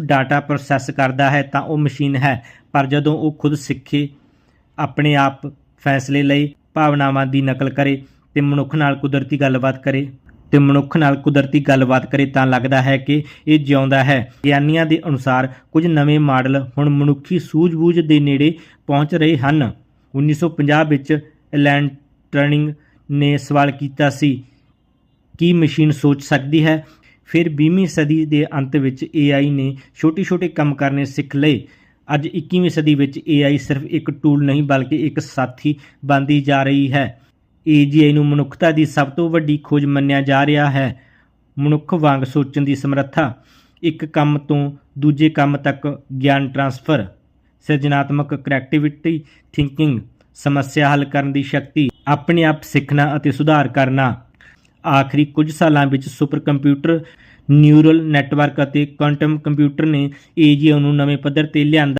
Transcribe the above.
Data process ਕਰਦਾ ਹੈ ਤਾਂ ਉਹ ਮਸ਼ੀਨ ਹੈ। ਪਰ ਜਦੋਂ ਉਹ ਖੁਦ ਸਿੱਖੇ, ਆਪਣੇ ਆਪ ਫੈਸਲੇ ਲਈ ਭਾਵਨਾਵਾਂ ਦੀ ਨਕਲ ਕਰੇ ਤੇ ਮਨੁੱਖ ਨਾਲ ਕੁਦਰਤੀ ਗੱਲਬਾਤ ਕਰੇ, ਤੇ ਮਨੁੱਖ ਨਾਲ ਕੁਦਰਤੀ ਗੱਲਬਾਤ ਕਰੇ ਤਾਂ ਲੱਗਦਾ ਹੈ ਕਿ ਇਹ ਜਿਉਂਦਾ ਹੈ। ਗਿਆਨੀਆਂ ਦੇ ਅਨੁਸਾਰ ਕੁਝ ਨਵੇਂ ਮਾਡਲ ਹੁਣ ਮਨੁੱਖੀ ਸੂਝ-ਬੂਝ ਦੇ ਨੇੜੇ ਪਹੁੰਚ ਰਹੇ ਹਨ। 1950 ਵਿੱਚ ਐਲਨ ਟਰਨਿੰਗ ਨੇ ਸਵਾਲ ਕੀਤਾ ਸੀ ਕੀ ਮਸ਼ੀਨ ਸੋਚ ਸਕਦੀ ਹੈ। ਫਿਰ 20ਵੀਂ ਸਦੀ ਦੇ ਅੰਤ ਵਿੱਚ AI ਨੇ ਛੋਟੇ-ਛੋਟੇ ਕੰਮ ਕਰਨੇ ਸਿੱਖ ਲਏ। ਅੱਜ 21ਵੀਂ ਸਦੀ ਵਿੱਚ AI ਸਿਰਫ ਇੱਕ ਟੂਲ ਨਹੀਂ, ਬਲਕਿ ਇੱਕ ਸਾਥੀ ਬਣਦੀ ਜਾ ਰਹੀ ਹੈ। AGI ਨੂੰ ਮਨੁੱਖਤਾ ਦੀ ਸਭ ਤੋਂ ਵੱਡੀ ਖੋਜ ਮੰਨਿਆ ਜਾ ਰਿਹਾ ਹੈ। ਮਨੁੱਖ ਵਾਂਗ ਸੋਚਣ ਦੀ ਸਮਰੱਥਾ। ਇੱਕ ਕੰਮ ਤੋਂ ਦੂਜੇ ਕੰਮ ਤੱਕ ਗਿਆਨ ਟ੍ਰਾਂਸਫਰ। ਸਿਰਜਣਾਤਮਕ ਕ੍ਰੀਏਟੀਵਿਟੀ ਥਿੰਕਿੰਗ ਸਮੱਸਿਆ ਹੱਲ ਕਰਨ ਦੀ ਸ਼ਕਤੀ। ਆਪਣੇ ਆਪ ਸਿੱਖਣਾ ਅਤੇ ਸੁਧਾਰ ਕਰਨਾ। ਆਖਰੀ ਕੁਝ ਸਾਲਾਂ ਵਿੱਚ ਸੁਪਰ ਕੰਪਿਊਟਰ ਨਿਊਰਲ ਨੈਟਵਰਕ ਅਤੇ ਕੁਆਂਟਮ ਕੰਪਿਊਟਰ ਨੇ ਏਜੀਓ ਨੂੰ ਨਵੇਂ ਪੱਧਰ ਤੇ ਲਿਆਂਦਾ